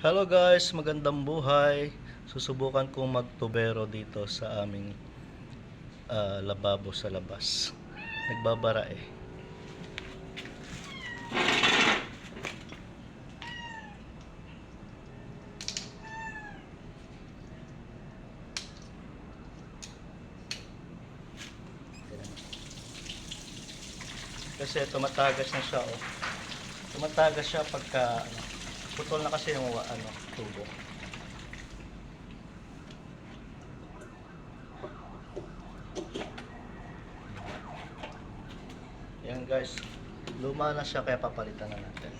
Hello guys, magandang buhay. Susubukan kong magtubero dito sa aming ah, lababo sa labas. Nagbabara eh. Kasi tumatagas na siya oh. Tumatagas siya pagka ano, putol na kasi yung ano, tubo. Yan guys, luma na siya kaya papalitan na natin.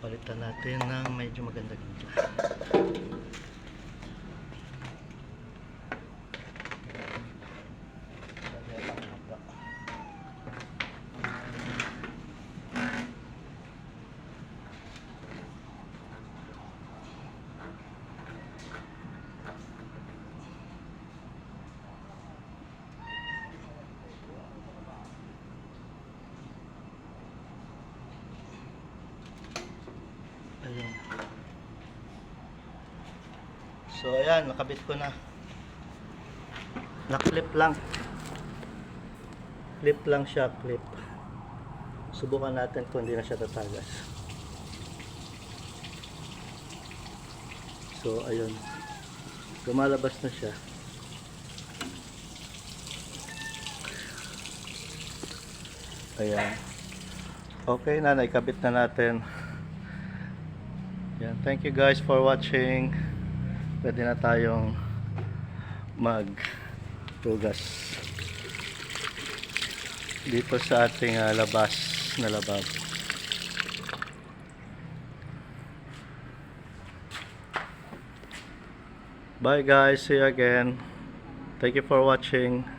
Palitan natin ng medyo maganda dito. Ayun. So ayan, nakabit ko na. Naklip lang. Clip lang siya, clip. Subukan natin kung hindi na siya tatagas. So ayun. Lumalabas na siya. Ayan. Okay na, naikabit na natin. Yan, thank you guys for watching. Pwede na tayong magtugas dito sa ating ah, labas na lababo. Bye guys, see you again. Thank you for watching.